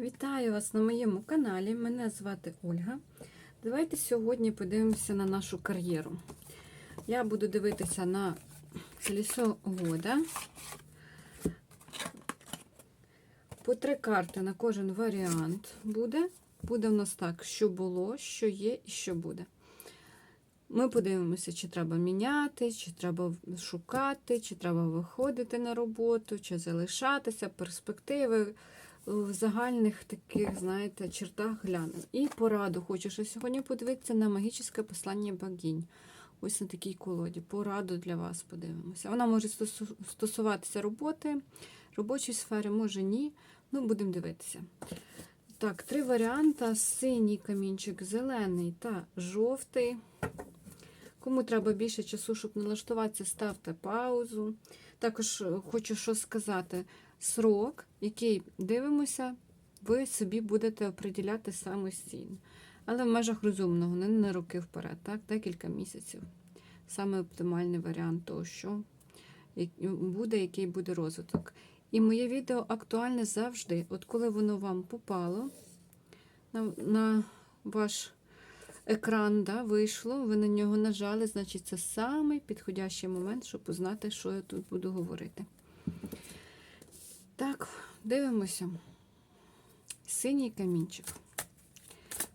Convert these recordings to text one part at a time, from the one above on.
Вітаю вас на моєму каналі. Мене звати Ольга. Давайте сьогодні подивимося на нашу кар'єру. Я буду дивитися на лісовода. По три карти на кожен варіант буде. Буде в нас так, що було, що є і що буде. Ми подивимося, чи треба міняти, чи треба шукати, чи треба виходити на роботу, чи залишатися, перспективи в загальних таких, знаєте, чертах глянемо. І пораду хочу, що сьогодні подивитися на магічне послання богінь. Ось на такій колоді. Пораду для вас подивимося. Вона може стосуватися роботи, робочої сфери, може ні. Ну, будемо дивитися. Так, три варіанти: синій камінчик, зелений та жовтий. Кому треба більше часу, щоб налаштуватися, ставте паузу. Також е, хочу що сказати: срок, який дивимося, ви собі будете оприділяти самостійно. Але в межах розумного, не на роки вперед, так, декілька місяців. Саме оптимальний варіант того, що буде, який буде розвиток. І моє відео актуальне завжди. От коли воно вам попало на, на ваш екран да, вийшло, ви на нього нажали, значить, це самий підходящий момент, щоб узнати, що я тут буду говорити. Так, дивимося. Синій камінчик.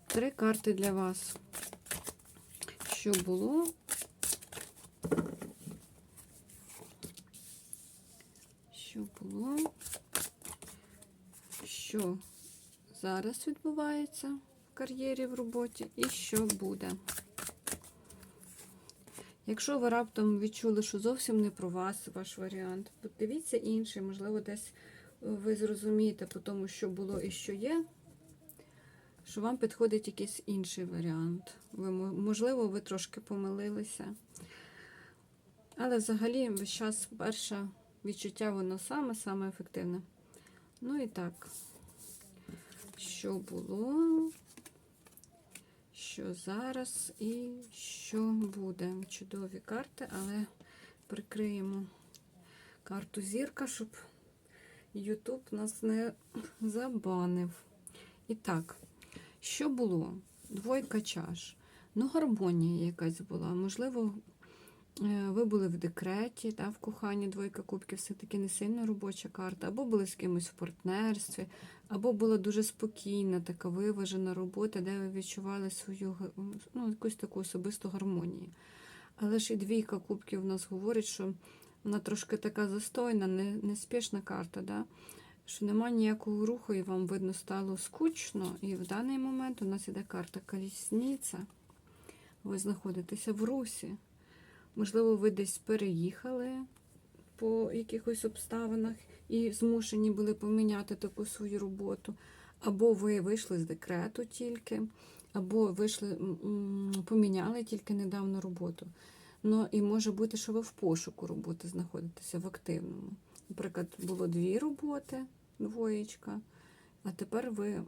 Три карти для вас. Що було? Що було? Що зараз відбувається в кар'єрі в роботі і що буде? Якщо ви раптом відчули, що зовсім не про вас ваш варіант, подивіться інший, можливо, десь ви зрозумієте по тому, що було і що є, що вам підходить якийсь інший варіант. Ви, можливо, ви трошки помилилися. Але взагалі весь час перше відчуття воно саме-саме ефективне. Ну і так, що було, що зараз і що буде. Чудові карти, але прикриємо карту зірка, щоб YouTube нас не забанив. І так, що було? Двойка чаш. Ну, гармонія якась була. Можливо, е, ви були в декреті, та, в коханні двойка кубків, все-таки не сильно робоча карта, або були з кимось в партнерстві, або була дуже спокійна, така виважена робота, де ви відчували свою ну, якусь таку особисту гармонію. Але ж і двійка кубків у нас говорить, що вона трошки така застойна, не, неспішна карта, да? що нема ніякого руху, і вам видно стало скучно. І в даний момент у нас іде карта колісниця. Ви знаходитеся в русі. Можливо, ви десь переїхали по якихось обставинах і змушені були поміняти таку свою роботу. Або ви вийшли з декрету тільки, або вийшли, поміняли тільки недавно роботу. Ну і може бути, що ви в пошуку роботи знаходитеся в активному. Наприклад, було дві роботи, двоєчка, а тепер ви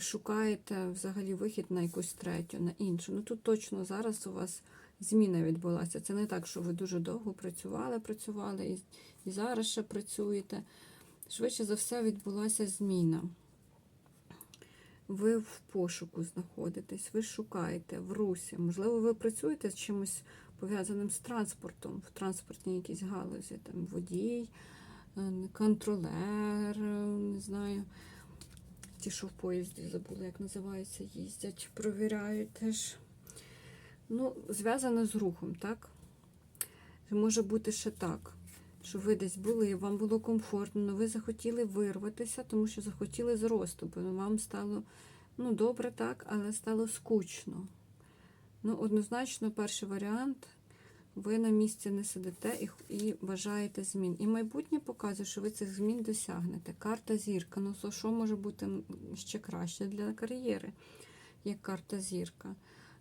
шукаєте взагалі вихід на якусь третю, на іншу. Ну тут точно зараз у вас зміна відбулася. Це не так, що ви дуже довго працювали, працювали і, і зараз ще працюєте. Швидше за все відбулася зміна. Ви в пошуку знаходитесь, ви шукаєте в русі. Можливо, ви працюєте з чимось пов'язаним з транспортом, в транспортній якійсь галузі, там водій, е, контролер, е, не знаю. Ті, що в поїзді забули, як називається, їздять, провіряють теж. Ну, зв'язано з рухом, так? Може бути ще так, що ви десь були, вам було комфортно, але ви захотіли вирватися, тому що захотіли зросту, бо вам стало ну, добре так, але стало скучно. Ну, однозначно, перший варіант. Ви на місці не сидите і, і бажаєте змін. І майбутнє показує, що ви цих змін досягнете. Карта зірка. Ну, що може бути ще краще для кар'єри, як карта зірка.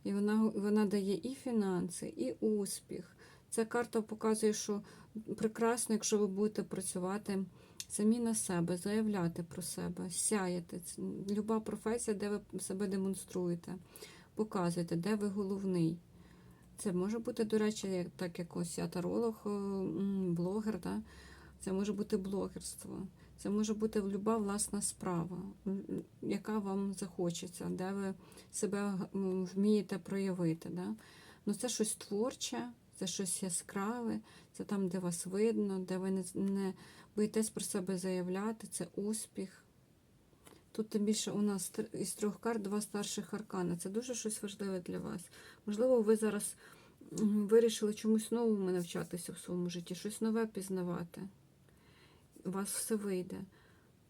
І вона, вона дає і фінанси, і успіх. Ця карта показує, що прекрасно, якщо ви будете працювати самі на себе, заявляти про себе, сяяти. Це Люба професія, де ви себе демонструєте, показуєте, де ви головний. Це може бути, до речі, так як ось я таролог, е, блогер, да? це може бути блогерство. Це може бути люба власна справа, яка вам захочеться, де ви себе вмієте проявити. Да? Ну, це щось творче, це щось яскраве, це там, де вас видно, де ви не, не боїтесь про себе заявляти, це успіх. Тут тим більше у нас із трьох карт два старших аркани. Це дуже щось важливе для вас. Можливо, ви зараз вирішили чомусь новому навчатися в своєму житті, щось нове пізнавати. У вас все вийде.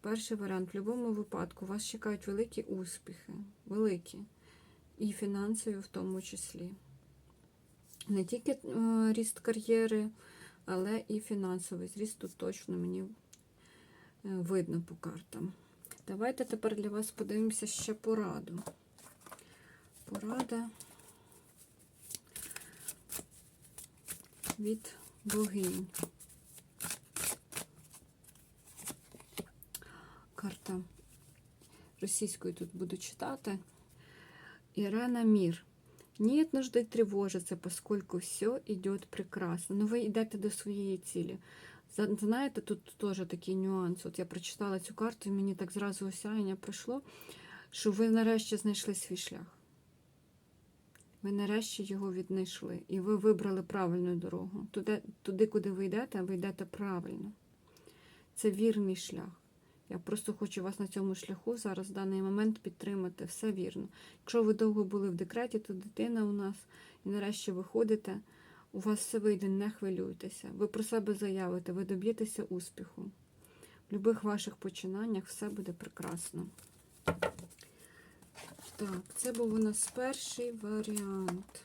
Перший варіант, в будь-якому випадку, вас чекають великі успіхи, великі, і фінансові в тому числі. Не тільки е, ріст кар'єри, але і фінансовий зріст тут точно мені е, видно по картам. Давайте тепер для вас подивимося ще пораду. Порада від богинь. Карта російською тут буду читати. Ирена Мир. Нет нужды тревожиться, поскольку все идет прекрасно. Ну, ви йдете до своєї цілі. Знаєте, тут теж такий нюанс. От я прочитала цю карту, і мені так зразу осяяння пройшло, що ви нарешті знайшли свій шлях. Ви нарешті його віднайшли. І ви вибрали правильну дорогу. Туди, туди куди ви йдете, ви йдете правильно. Це вірний шлях. Я просто хочу вас на цьому шляху зараз в даний момент підтримати. Все вірно. Якщо ви довго були в декреті, то дитина у нас і нарешті виходите, у вас все вийде, не хвилюйтеся. Ви про себе заявите, ви доб'єтеся успіху. В будь-яких ваших починаннях все буде прекрасно. Так, це був у нас перший варіант.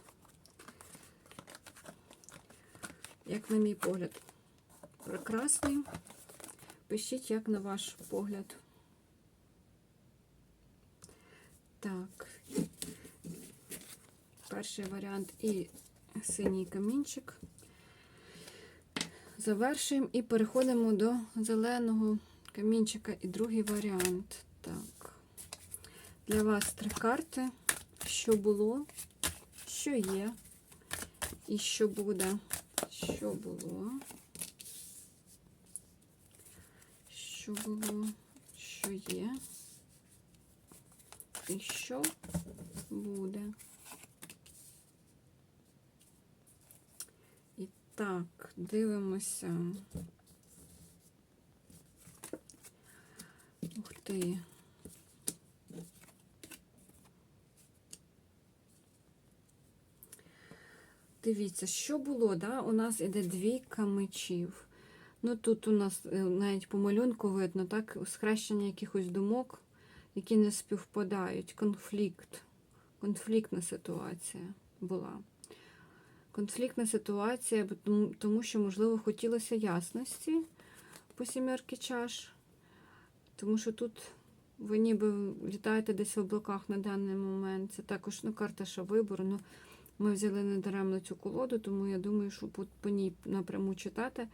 Як на мій погляд, прекрасний. Пишіть, як на ваш погляд. Так. Перший варіант і синій камінчик. Завершуємо і переходимо до зеленого камінчика і другий варіант. Так. Для вас три карти. Що було, що є, і що буде. Що було. Що було, що є, і що буде. І так, дивимося. Ух ти. Дивіться, що було, да? У нас іде двійка мечів. Ну тут у нас е, навіть по малюнку видно, так, схрещення якихось думок, які не співпадають. Конфлікт. Конфліктна ситуація була. Конфліктна ситуація, тому- що, можливо, хотілося ясності по сімерки чаш. Тому що тут ви ніби літаєте десь в облаках на даний момент. Це також ну, карта ще вибору. Ну, ми взяли недаремно цю колоду, тому я думаю, що по ній напряму читати.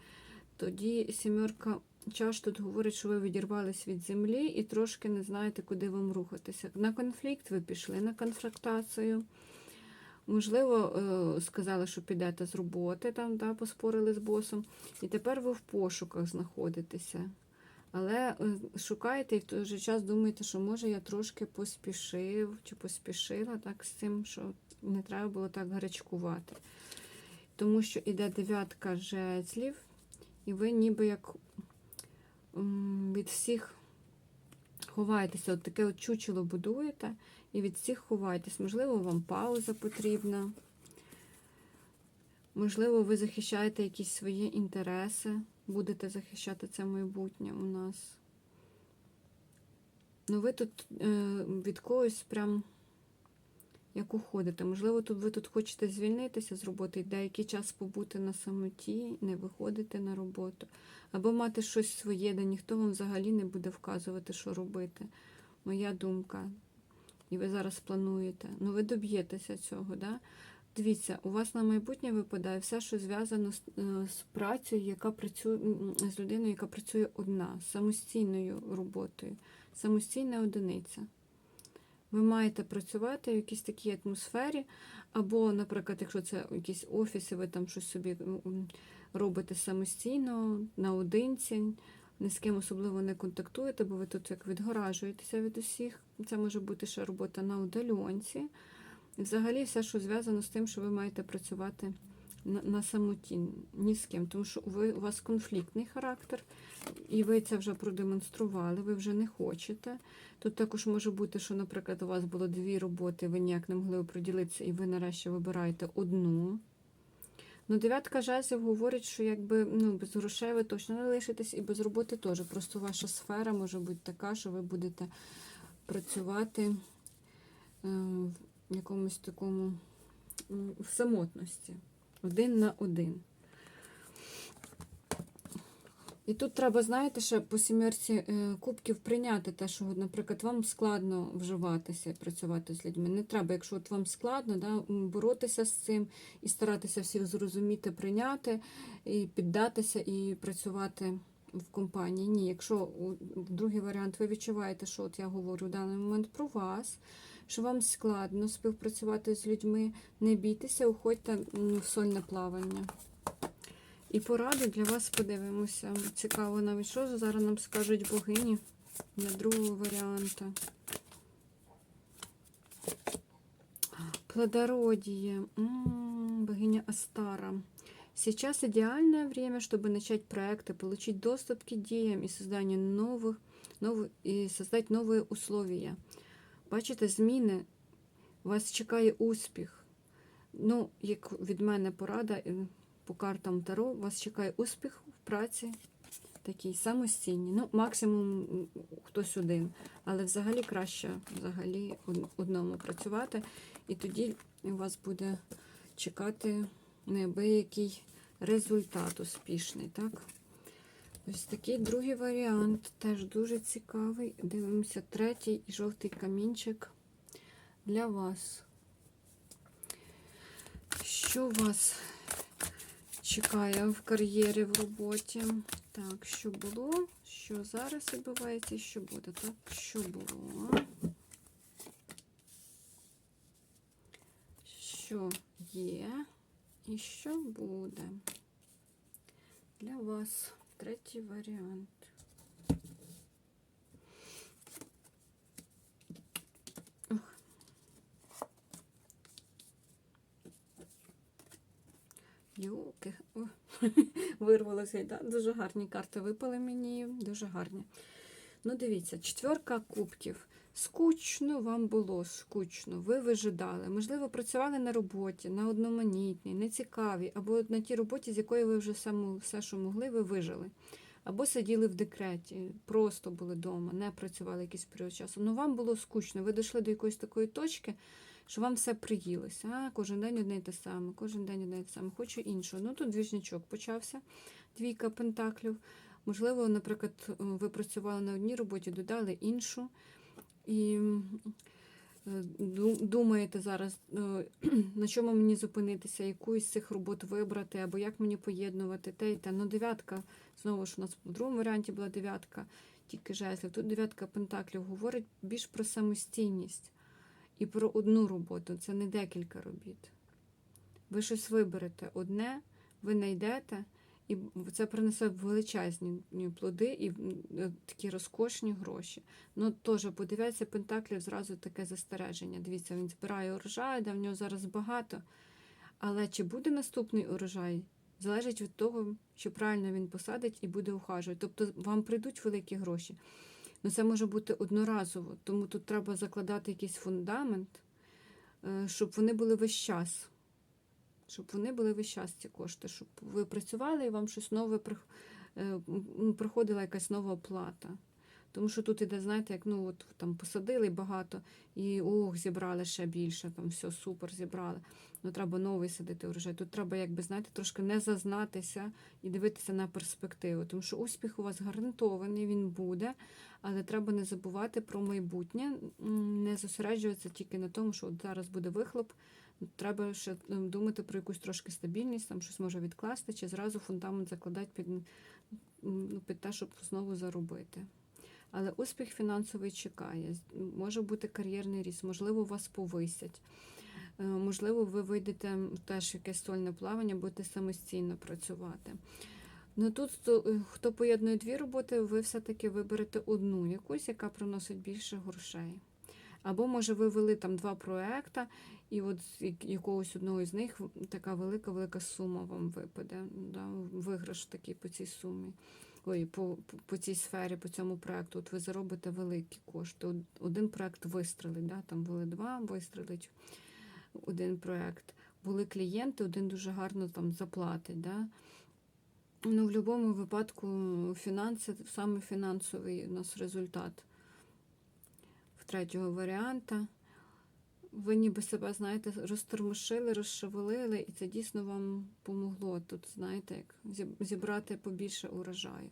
Тоді сімерка чаш тут говорить, що ви відірвались від землі і трошки не знаєте, куди вам рухатися. На конфлікт ви пішли на конфронтацію. Можливо, е, сказали, що підете з роботи, там, да, поспорили з босом. І тепер ви в пошуках знаходитеся. Але е, шукаєте і в той же час думаєте, що може я трошки поспішив чи поспішила так з цим, що не треба було так гарячкувати. Тому що іде дев'ятка жезлів, і ви ніби як від всіх ховаєтеся, от таке от чучело будуєте, і від всіх ховаєтесь. Можливо, вам пауза потрібна. Можливо, ви захищаєте якісь свої інтереси, будете захищати це майбутнє у нас. Ну, ви тут е, від когось прям як уходите. Можливо, тут ви тут хочете звільнитися з роботи деякий час побути на самоті, не виходити на роботу, або мати щось своє, де ніхто вам взагалі не буде вказувати, що робити. Моя думка. І ви зараз плануєте. Ну, ви доб'єтеся цього, да? Дивіться, у вас на майбутнє випадає все, що зв'язано з, е, з працею, яка працює з людиною, яка працює одна, самостійною роботою, самостійна одиниця. Ви маєте працювати в якійсь такій атмосфері, або, наприклад, якщо це якісь офіси, ви там щось собі робите самостійно, наодинці, ні з ким особливо не контактуєте, бо ви тут як відгоражуєтеся від усіх. Це може бути ще робота на удальонці. Взагалі все, що зв'язано з тим, що ви маєте працювати на, на самоті, ні з ким, тому що ви, у вас конфліктний характер, і ви це вже продемонстрували, ви вже не хочете. Тут також може бути, що, наприклад, у вас було дві роботи, ви ніяк не могли оприділитися, і ви нарешті вибираєте одну. Ну, дев'ятка жезлів говорить, що якби ну, без грошей ви точно не лишитесь, і без роботи теж. Просто ваша сфера може бути така, що ви будете працювати е, в якомусь такому в самотності. Один на один. І тут треба, знаєте, ще по сімерці е, кубків прийняти те, що, наприклад, вам складно вживатися і працювати з людьми. Не треба, якщо от вам складно, да, боротися з цим і старатися всіх зрозуміти, прийняти, і піддатися і працювати в компанії. Ні, якщо другий варіант ви відчуваєте, що от я говорю в даний момент про вас, що вам складно співпрацювати з людьми, не бійтеся, уходьте м, в сольне плавання. І пораду для вас подивимося. Цікаво навіть, що зараз нам скажуть богині для другого варіанта. Плодородие. М, Богиня Астара. Сейчас идеальное время, чтобы начать проекты, получить доступ к идеям и созданию новых, новых і создать нові условия. Бачите, зміни, вас чекає успіх. Ну, як від мене порада е, по картам Таро, вас чекає успіх в праці, такий самостійний. Ну, максимум хтось один. Але взагалі краще взагалі одному працювати. І тоді у вас буде чекати неабиякий результат успішний, так? Ось такий другий варіант, теж дуже цікавий. Дивимося третій і жовтий камінчик для вас. Що вас чекає в кар'єрі, в роботі? Так, що було, що зараз відбувається що буде? Так, що було? Що є і що буде? Для вас третій варіант. Ох. Йоки, О, вирвалося. Да? Дуже гарні карти випали мені, дуже гарні. Ну, дивіться, четверка кубків. Скучно вам було, скучно. Ви вижидали. Можливо, працювали на роботі, на одноманітній, нецікавій, або на тій роботі, з якої ви вже саму, все, що могли, ви вижили. Або сиділи в декреті, просто були вдома, не працювали якийсь період часу. Ну вам було скучно. Ви дійшли до якоїсь такої точки, що вам все приїлося. А, кожен день одне й те саме, кожен день одне й те саме. Хочу іншого. Ну тут двіжнячок почався, двійка пентаклів. Можливо, наприклад, ви працювали на одній роботі, додали іншу. І е, думаєте зараз, е, на чому мені зупинитися, яку із цих робот вибрати, або як мені поєднувати те і те. Ну, дев'ятка, знову ж у нас в другому варіанті була дев'ятка, тільки жезлів. Тут дев'ятка пентаклів говорить більш про самостійність і про одну роботу. Це не декілька робіт. Ви щось виберете одне, ви знайдете, і це принесе величезні плоди і е, такі розкошні гроші. Ну, теж подивіться, Пентаклів зразу таке застереження. Дивіться, він збирає урожай, да в нього зараз багато. Але чи буде наступний урожай, залежить від того, чи правильно він посадить і буде ухажувати. Тобто вам прийдуть великі гроші. Ну, це може бути одноразово, тому тут треба закладати якийсь фундамент, е, щоб вони були весь час. Щоб вони були весь час ці кошти, щоб ви працювали і вам щось нове е, приходила якась нова оплата. Тому що тут іде, знаєте, як ну от там посадили багато і ох, зібрали ще більше, там все супер зібрали. Ну треба новий садити урожай. Тут треба, якби знаєте, трошки не зазнатися і дивитися на перспективу. Тому що успіх у вас гарантований, він буде, але треба не забувати про майбутнє, не зосереджуватися тільки на тому, що от зараз буде вихлоп. Треба ще думати про якусь трошки стабільність, там щось може відкласти, чи зразу фундамент закладати під, ну, під те, щоб знову заробити. Але успіх фінансовий чекає. Може бути кар'єрний ріст, можливо, вас повисять. Е, Можливо, ви вийдете теж якесь сольне плавання, будете самостійно працювати. Ну тут е, хто поєднує дві роботи, ви все-таки виберете одну якусь, яка приносить більше грошей. Або, може, ви вели там два проекти, і от з якогось одного із них така велика-велика сума вам випаде. Да? Виграш такий по цій сумі. Ой, по, по, цій сфері, по цьому проекту. От ви заробите великі кошти. Один проект вистрелить, да? там були два, вистрелить один проект. Були клієнти, один дуже гарно там заплатить. Да? Ну, в будь-якому випадку фінанси, саме фінансовий у нас результат третього варіанта. Ви ніби себе, знаєте, розтормошили, розшевелили, і це дійсно вам помогло тут, знаєте, як зібрати побільше урожаю.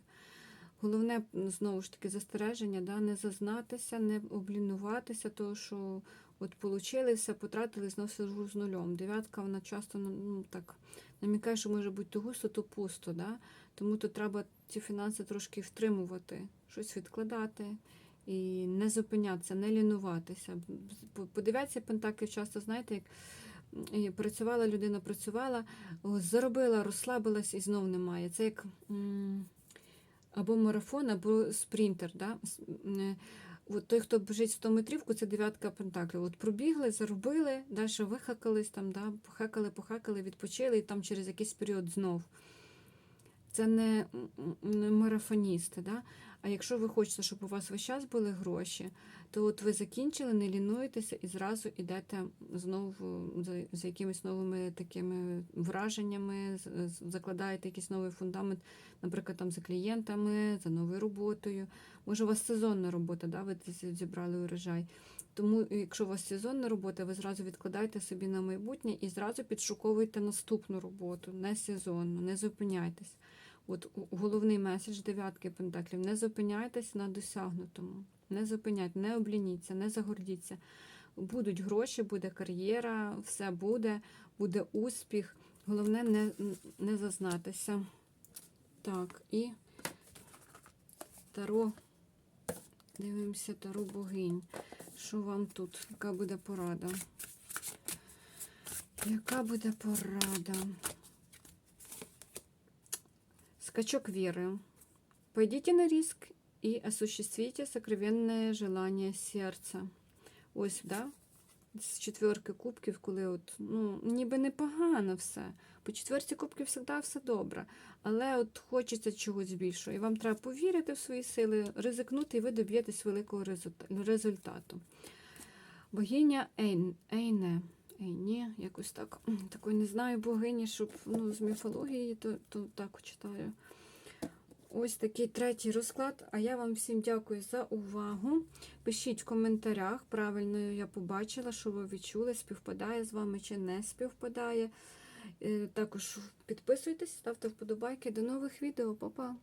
Головне, знову ж таки, застереження, да, не зазнатися, не облінуватися, того, що от получили все, потратили, знов сижу з нульом. Дев'ятка, вона часто ну, ну, так намікає, що може бути то густо, то пусто. Да? Тому тут треба ці фінанси трошки втримувати, щось відкладати і не зупинятися, не лінуватися. По- По дев'ятці пентаклів часто, знаєте, як працювала людина, працювала, заробила, розслабилась і знов немає. Це як або марафон, або спринтер. Да? Е, От той, хто біжить 100 метрівку, це дев'ятка пентаклів. От пробігли, заробили, далі вихакались, там, да, похакали, похакали, відпочили, і там через якийсь період знов. Це не, не марафоністи. Да? А якщо ви хочете, щоб у вас весь час були гроші, то от ви закінчили, не лінуєтеся і зразу йдете знову за, за якимись новими такими враженнями, закладаєте якийсь новий фундамент, наприклад, там за клієнтами, за новою роботою. Може, у вас сезонна робота, да? ви зібрали урожай. Тому, якщо у вас сезонна робота, ви зразу відкладаєте собі на майбутнє і зразу підшуковуєте наступну роботу, не сезонну, не зупиняйтесь. От головний меседж дев'ятки пентаклів. Не зупиняйтесь на досягнутому. Не зупиняйте, не облініться, не загордіться. Будуть гроші, буде кар'єра, все буде, буде успіх. Головне не, не зазнатися. Так, і таро. Дивимося таро богинь. Що вам тут? Яка буде порада? Яка буде порада? Скачок веры. Пойдите на риск и осуществите сокровенное желание серця. Ось, да? З четверки кубків, коли от, ну, ніби непогано все. По четверці кубків завжди все добре. Але от хочеться чогось більшого. І вам треба повірити в свої сили, ризикнути, і ви доб'єтесь великого результату. Богиня Ейне. Ейні, якось так. Такої не знаю богині, щоб ну, з міфології, то, то так читаю. Ось такий третій розклад. А я вам всім дякую за увагу. Пишіть в коментарях, правильно я побачила, що ви відчули, співпадає з вами чи не співпадає. Е, Також підписуйтесь, ставте вподобайки. До нових відео, Па-па!